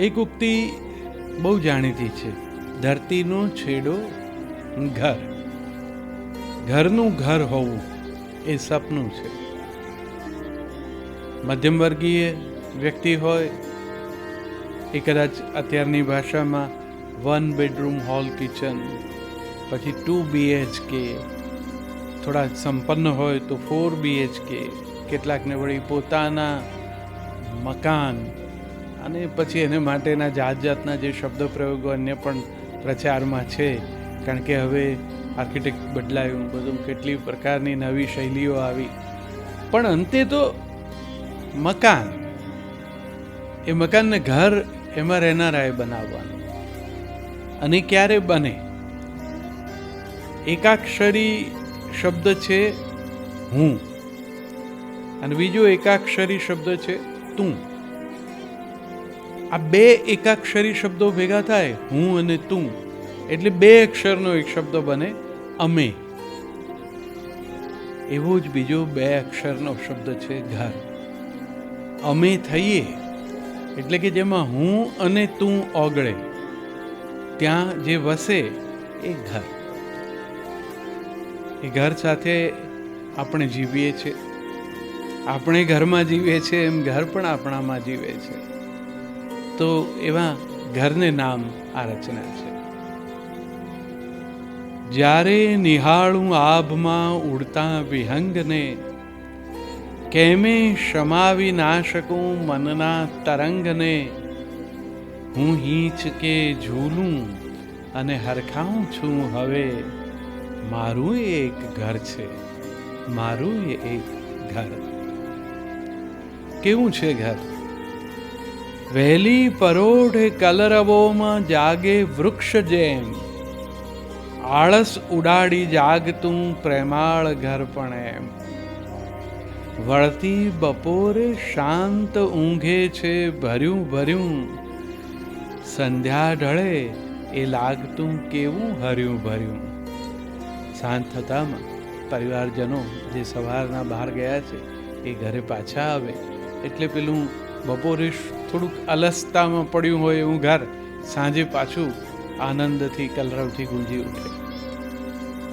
એક ઉક્તિ બહુ જાણીતી છે. ધરતીનો છેડો ઘર. ઘરનું ઘર હોવું એ સપનું છે. મધ્યમવર્ગીય વ્યક્તિ હોય એ કદાચ અત્યારની ભાષામાં વન બેડરૂમ હોલ કિચન પછી ટુ બીએચકે થોડા સંપન્ન હોય તો ફોર બીએચકે કેટલાકને વળી પોતાના મકાન અને પછી એને માટેના જાત જાતના જે શબ્દ પ્રયોગો અન્ય પણ પ્રચારમાં છે, કારણ કે હવે આર્કિટેક્ટ બદલાયું, બધું કેટલી પ્રકારની નવી શૈલીઓ આવી. પણ અંતે તો મકાન, એ મકાનને ઘર એમાં રહેનારાએ બનાવવાનું. અને ક્યારે બને? એકાક્ષરી શબ્દ છે હું. અને બીજો એકાક્ષરી શબ્દ છે તું. આ બે એકાક્ષરી શબ્દો ભેગા થાય, હું અને તું, એટલે બે અક્ષરનો એક શબ્દ બને, અમે. એવો જ બીજો બે અક્ષરનો શબ્દ છે ઘર. અમે થઈએ, એટલે કે જેમાં હું અને તું ઓગળે, ત્યાં જે વસે એ ઘર. એ ઘર સાથે આપણે જીવીએ છીએ. આપણે ઘરમાં જીવીએ છીએ, એમ ઘર પણ આપણામાં જીવે છે. તો એવા ઘરને નામ આ રચના છે. જ્યારે નિહાળું આભમાં ઉડતા વિહંગને, કેમે શમાવી ના શકું મનના તરંગને, હું હીંચ કે ઝૂલું અને હરખાઉં છું હવે, મારું એક ઘર છે, મારું એક ઘર. કેવું છે ઘર? વહેલી પરોઢે કલરવોમાં જાગે વૃક્ષ જેમ આળસ ઉડાડી જાગતું પ્રેમાળ ઘર પણ એમ વળતી બપોરે શાંત ઊંઘે છે ભર્યું ભર્યું. સંધ્યા ઢળે એ લાગતું કેવું હર્યું ભર્યું. સાંજ થતામાં પરિવારજનો જે સવારના બહાર ગયા છે એ ઘરે પાછા આવે. એટલે પેલું બપોરે થોડુંક અલસતામાં પડ્યું હોય એવું ઘર, સાંજે પાછું આનંદથી કલરવથી ગુંજી ઉઠે.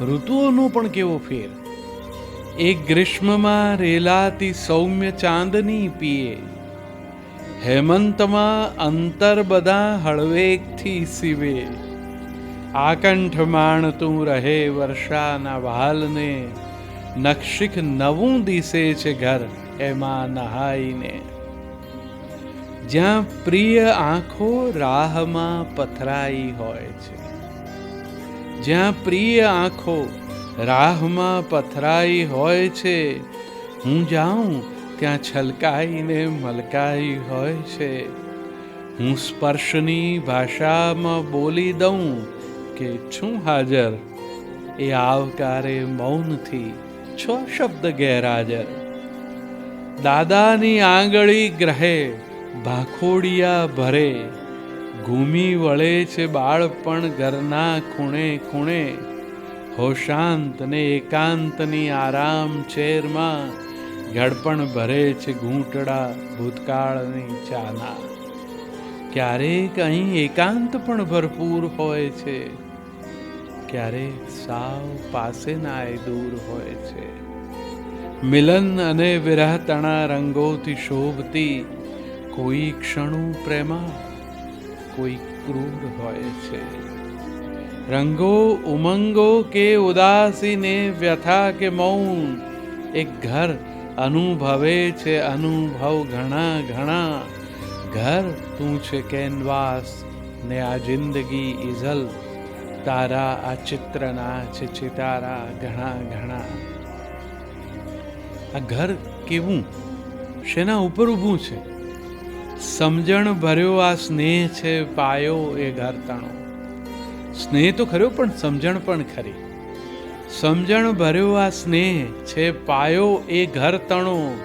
ઋતુઓનો પણ કેવો ફેર. એક ગ્રીષ્મમાં રેલાતી સૌમ્ય ચાંદની પીએ. હેમંતમાં અંતર બધા હળવેકથી સીવે. આકંઠ માણતું રહે વર્ષાના વાલને નક્ષિક નવું દિશે છે ઘર, એમાં નહાઈને. જ્યાં પ્રિય આંખો રાહમાં પથરાઈ હોય છે. જ્યાં પ્રિય આંખો રાહમાં પથરાઈ હોય છે, હું જાઉં ત્યાં છલકાઈને મલકાઈ હોય છે. હું સ્પર્શની ભાષામાં બોલી દઉં કે છું હાજર, એ આવકારે મૌનથી, છો શબ્દ ગેરહાજર. દાદાની આંગળી ગ્રહે ભાખોડિયા ભરે, ઘૂમી વળે છે બાળપણ ઘરના ખૂણે ખૂણે. હોશાંત ને એકાંતની આરામ ચેરમાં ઘડપણ ભરે છે ઘૂંટડા ભૂતકાળની ચાના. ક્યારેક અહીં એકાંત પણ ભરપૂર હોય છે, ક્યારેક સાવ પાસે નાય દૂર હોય છે. મિલન અને વિરહતણા રંગોથી શોભતી કોઈ ક્ષણું પ્રેમા કોઈ ક્રૂર હોય છે. રંગો ઉમંગો કે ઉદાસી ને વ્યથા કે મૌન, એક ઘર અનુભવે છે અનુભવ ઘણા ઘણા. ઘર તું છે કેનવાસ, ને આ જિંદગી ઇઝલ તારા આ ચિત્રના છે ચિતારા ઘણા ઘણા. આ ઘર કેવું? શેના ઉપર ઊભું છે? સમજણ ભર્યો આ સ્નેહ છે, પાયો એ ઘર તણો સ્નેહ તો ખરો, પણ સમજણ પણ ખરી. સમજણ ભર્યો આ સ્નેહ છે, પાયો એ ઘર તણો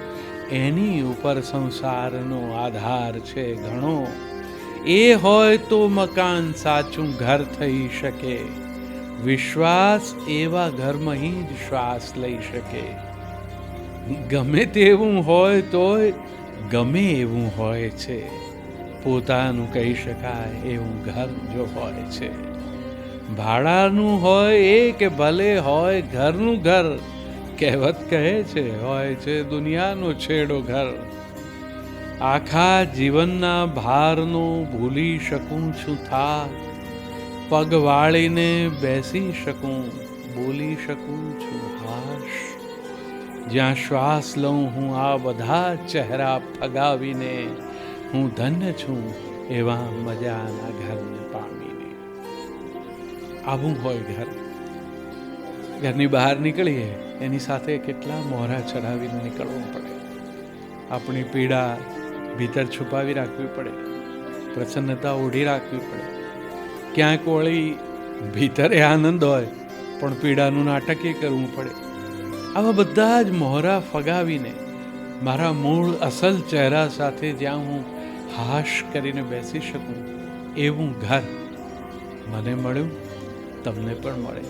એની ઉપર સંસારનો આધાર છે ઘણો. એ હોય તો મકાન સાચું ઘર થઈ શકે. વિશ્વાસ એવા ઘરમાં જ શ્વાસ લઈ શકે. ગમે તેવું હોય તોય ગમે એવું હોય છે. પોતાનું કહી શકાય એવું ઘર જો હોય છે. ભાડાનું હોય એ કે ભલે હોય, ઘરનું ઘર કહેવત કહે છે, હોય છે દુનિયાનો છેડો ઘર. આખા જીવનના ભારનો ભૂલી શકું છું થાક. પગ વાળીને બેસી શકું, બોલી શકું છું હાશ. જ્યાં શ્વાસ લઉં હું, આ બધા ચહેરા ફગાવીને હું ધન્ય છું એવા મજાના ઘરને પામીને આવું હોય ઘર. ઘરની બહાર નીકળીએ, એની સાથે કેટલા મોહરા ચડાવીને નીકળવું પડે. આપણી પીડા ભીતર છુપાવી રાખવી પડે. પ્રસન્નતા ઓઢી રાખવી પડે. ક્યાંક વળી ભીતરે આનંદ હોય, પણ પીડાનું નાટક કરવું પડે. આવા બધા જ મોહરા ફગાવીને મારા મૂળ અસલ ચહેરા સાથે જ્યાં હું હાશ કરીને બેસી શકું, એવું ઘર મને મળ્યું, તમને પણ મળે.